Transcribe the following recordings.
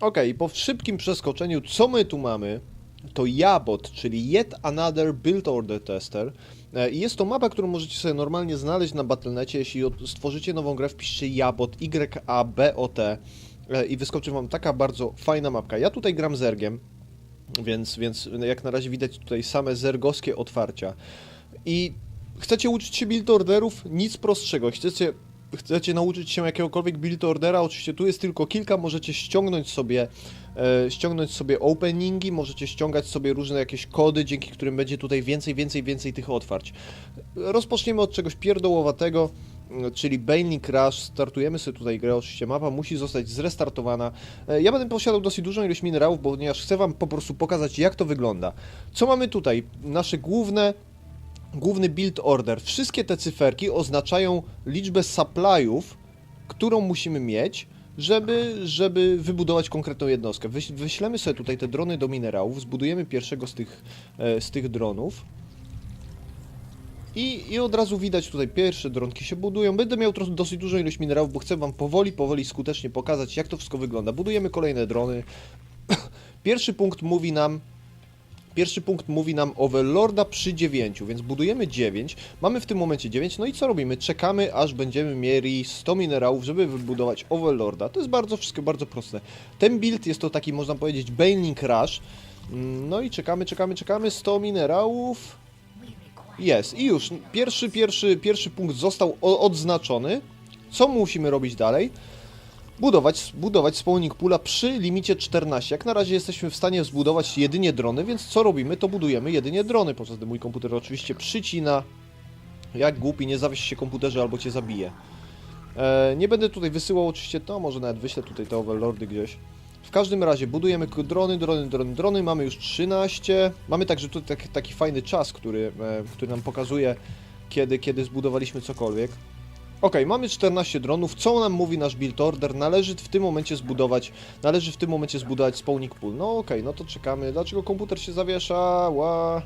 Okej, po szybkim przeskoczeniu, co my tu mamy? To Jabot, czyli Yet Another Build Order Tester. E, jest to mapa, którą możecie sobie normalnie znaleźć na Battle.necie. Jeśli stworzycie nową grę, wpiszcie Jabot, Y-A-B-O-T e, i wyskoczy wam taka bardzo fajna mapka. Ja tutaj gram zergiem, więc, więc jak na razie widać tutaj same zergowskie otwarcia. I chcecie uczyć się build orderów? Nic prostszego. Chcecie, chcecie nauczyć się jakiegokolwiek build ordera? Oczywiście tu jest tylko kilka, możecie ściągnąć sobie e, ściągnąć sobie openingi, możecie ściągać sobie różne jakieś kody, dzięki którym będzie tutaj więcej, więcej, więcej tych otwarć. Rozpoczniemy od czegoś pierdołowatego, m, czyli Baneling Rush. Startujemy sobie tutaj grę, oczywiście mapa musi zostać zrestartowana. E, Ja będę posiadał dosyć dużą ilość minerałów, ponieważ chcę Wam po prostu pokazać, jak to wygląda. Co mamy tutaj? Nasze główne główny build order. Wszystkie te cyferki oznaczają liczbę supply'ów, którą musimy mieć, żeby, żeby wybudować konkretną jednostkę. Wyś, wyślemy sobie tutaj te drony do minerałów, zbudujemy pierwszego z tych, e, z tych dronów. I, I od razu widać tutaj pierwsze dronki się budują. Będę miał dosyć dużą ilość minerałów, bo chcę Wam powoli, powoli, skutecznie pokazać, jak to wszystko wygląda. Budujemy kolejne drony. Pierwszy punkt mówi nam, Pierwszy punkt mówi nam Overlorda przy 9, więc budujemy 9. Mamy w tym momencie 9, no i co robimy? Czekamy, aż będziemy mieli 100 minerałów, żeby wybudować Overlorda. To jest bardzo wszystko bardzo proste. Ten build jest to taki, można powiedzieć, Baneling Rush. Mm, No i czekamy, czekamy, czekamy. 100 minerałów. Jest. I już. Pierwszy, pierwszy, pierwszy punkt został odznaczony. Co musimy robić dalej? Budować, budować spawning poola przy limicie 14. Jak na razie jesteśmy w stanie zbudować jedynie drony, więc co robimy, to budujemy jedynie drony, podczas gdy mój komputer oczywiście przycina. Jak głupi, nie zawieś się komputerze albo cię zabije. E, nie będę tutaj wysyłał oczywiście to, może nawet wyślę tutaj te overlordy gdzieś. W każdym razie budujemy drony, drony, drony, drony, mamy już 13. Mamy także tutaj taki, taki fajny czas, który, e, który nam pokazuje, kiedy, kiedy zbudowaliśmy cokolwiek. Okej, mamy 14 dronów. Co nam mówi nasz build order? Należy w tym momencie zbudować, należy w tym momencie zbudować spawning pool. No okej, no to czekamy. Dlaczego komputer się zawiesza? Ła.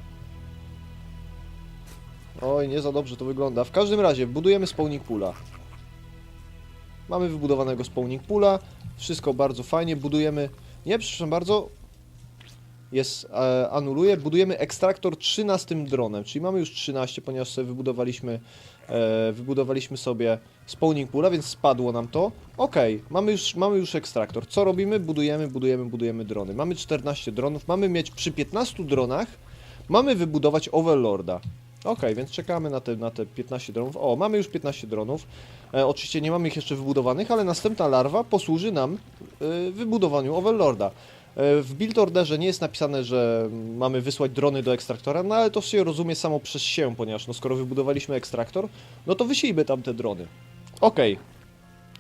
Oj, nie za dobrze to wygląda. W każdym razie budujemy spawning poola. Mamy wybudowanego spawning poola. Wszystko bardzo fajnie. Budujemy. Nie, przepraszam bardzo. Jest, e. Budujemy ekstraktor 13 dronem, czyli mamy już 13, ponieważ sobie wybudowaliśmy e, wybudowaliśmy sobie spawning poola, więc spadło nam to. Okej, mamy, już, mamy już ekstraktor. Co robimy? Budujemy, budujemy, budujemy drony. Mamy 14 dronów, mamy mieć przy 15 dronach, mamy wybudować Overlorda. Okej, więc czekamy na te, na te 15 dronów. O, mamy już 15 dronów. E, oczywiście nie mamy ich jeszcze wybudowanych, ale następna larwa posłuży nam e, wybudowaniu Overlorda. E, W build orderze nie jest napisane, że mamy wysłać drony do ekstraktora, no ale to się rozumie samo przez się, ponieważ no skoro wybudowaliśmy ekstraktor, no to wysiejmy tam te drony. Okej.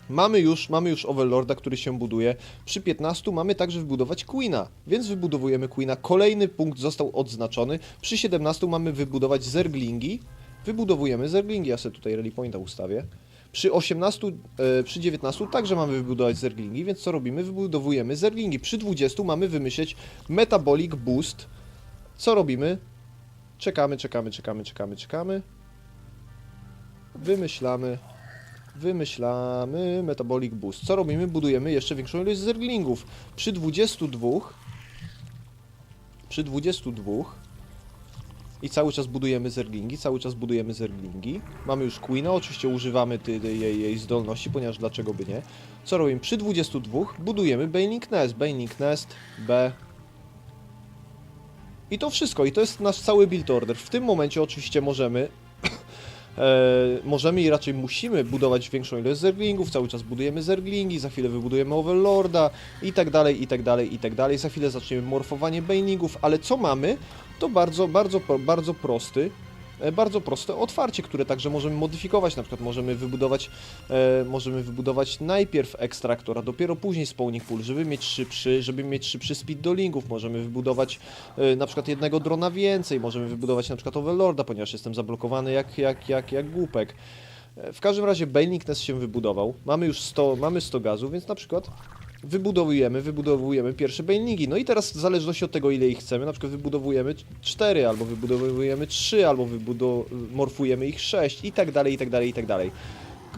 Mamy już, mamy już Overlorda, który się buduje. Przy 15 mamy także wybudować Queena, więc wybudowujemy Queena. Kolejny punkt został odznaczony. Przy 17 mamy wybudować Zerglingi. Wybudowujemy Zerglingi, ja sobie tutaj Rally Pointa ustawię. Przy 18, e, przy 19 także mamy wybudować Zerglingi, więc co robimy? Wybudowujemy Zerglingi. Przy 20 mamy wymyśleć Metabolic Boost. Co robimy? Czekamy, czekamy, czekamy, czekamy, czekamy. Wymyślamy. Wymyślamy Metabolic Boost. Co robimy? Budujemy jeszcze większą ilość zerglingów. Przy 22 przy 22 i cały czas budujemy zerglingi, cały czas budujemy zerglingi. Mamy już Queena, oczywiście używamy ty, jej, jej zdolności, ponieważ dlaczego by nie. Co robimy? Przy 22 budujemy Baneling Nest. Baneling Nest, B. I to wszystko, i to jest nasz cały build order. W tym momencie oczywiście możemy możemy i raczej musimy budować większą ilość zerglingów, cały czas budujemy zerglingi, za chwilę wybudujemy Overlorda i tak dalej, i tak dalej, i tak dalej. Za chwilę zaczniemy morfowanie banelingów, ale co mamy? To bardzo, bardzo, bardzo prosty, e, bardzo proste otwarcie, które także możemy modyfikować. Na przykład możemy wybudować, e, możemy wybudować najpierw ekstraktor, a dopiero później spawning pool, żeby mieć szybszy, żeby mieć szybszy speed do linków. Możemy wybudować e, na przykład jednego drona więcej, możemy wybudować na przykład Overlorda, ponieważ jestem zablokowany jak, jak, jak, jak głupek. E, W każdym razie Baneling Nest się wybudował. Mamy już 100, mamy 100 gazów, więc na przykład wybudowujemy, wybudowujemy pierwsze Banelingi. No i teraz w zależności od tego ile ich chcemy, na przykład wybudowujemy 4, albo wybudowujemy 3, albo wybudo- morfujemy ich 6 i tak dalej, i tak dalej, i tak dalej.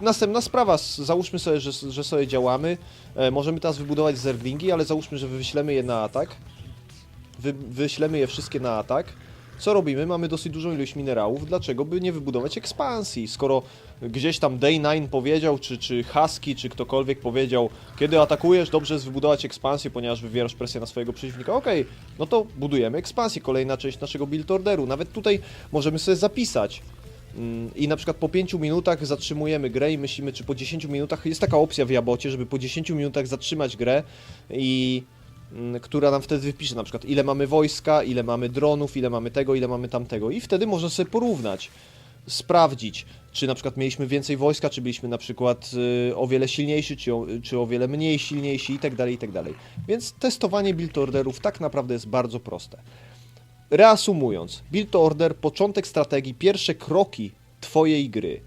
następna sprawa, załóżmy sobie, że, że sobie działamy, e, możemy teraz wybudować zerglingi, ale załóżmy, że wyślemy je na atak, Wy, wyślemy je wszystkie na atak, co robimy? Mamy dosyć dużą ilość minerałów, dlaczego by nie wybudować ekspansji? Skoro gdzieś tam Day9 powiedział, czy, czy Husky, czy ktokolwiek powiedział, kiedy atakujesz, dobrze jest wybudować ekspansję, ponieważ wywierasz presję na swojego przeciwnika. Okej, no to budujemy ekspansję, kolejna część naszego build orderu. Nawet tutaj możemy sobie zapisać. Mm, I na przykład po 5 minutach zatrzymujemy grę i myślimy, czy po 10 minutach, jest taka opcja w Jabocie, żeby po 10 minutach zatrzymać grę i która nam wtedy wypisze na przykład ile mamy wojska, ile mamy dronów, ile mamy tego, ile mamy tamtego i wtedy można sobie porównać, sprawdzić, czy na przykład mieliśmy więcej wojska, czy byliśmy na przykład y, o wiele silniejsi, czy o, czy o wiele mniej silniejsi i tak dalej, i tak dalej. Więc testowanie build orderów tak naprawdę jest bardzo proste. Reasumując, build order, początek strategii, pierwsze kroki Twojej gry.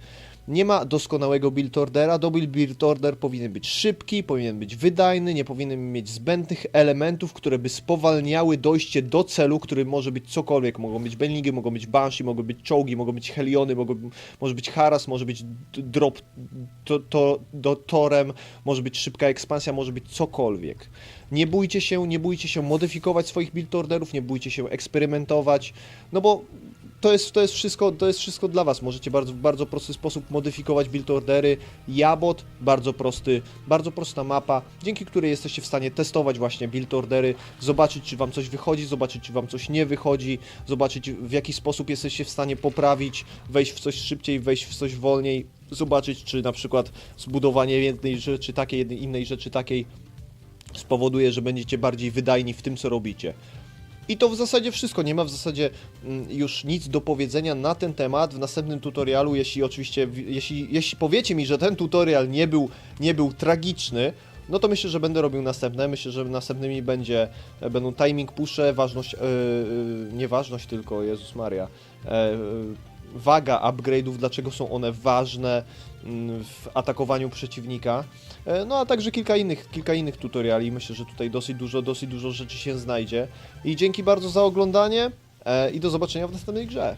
Nie ma doskonałego build ordera. Dobry build order powinien być szybki, powinien być wydajny, nie powinien mieć zbędnych elementów, które by spowalniały dojście do celu, który może być cokolwiek. Mogą być Benlingi, mogą być Banshee, mogą być czołgi, mogą być Heliony, mogą, może być Haras, może być drop to, to, do torem, może być szybka ekspansja, może być cokolwiek. Nie bójcie się, nie bójcie się modyfikować swoich build orderów, nie bójcie się eksperymentować, no bo to jest, to jest, wszystko, to jest wszystko dla Was. Możecie bardzo, w bardzo prosty sposób modyfikować build ordery. Jabot, bardzo prosty, bardzo prosta mapa, dzięki której jesteście w stanie testować właśnie build ordery, zobaczyć czy Wam coś wychodzi, zobaczyć czy Wam coś nie wychodzi, zobaczyć w jaki sposób jesteście w stanie poprawić, wejść w coś szybciej, wejść w coś wolniej, zobaczyć czy na przykład zbudowanie jednej rzeczy takiej, jednej innej rzeczy takiej spowoduje, że będziecie bardziej wydajni w tym, co robicie. I to w zasadzie wszystko. Nie ma w zasadzie mm, już nic do powiedzenia na ten temat. W następnym tutorialu, jeśli oczywiście, jeśli, jeśli powiecie mi, że ten tutorial nie był, nie był tragiczny, no to myślę, że będę robił następne. Myślę, że następnymi będzie, e, będą timing pusze, ważność, yy, nie ważność tylko, Jezus Maria, yy, waga upgrade'ów, dlaczego są one ważne mm, w atakowaniu przeciwnika. E, No a także kilka innych, kilka innych tutoriali. Myślę, że tutaj dosyć dużo, dosyć dużo rzeczy się znajdzie. I dzięki bardzo za oglądanie e, i do zobaczenia w następnej grze.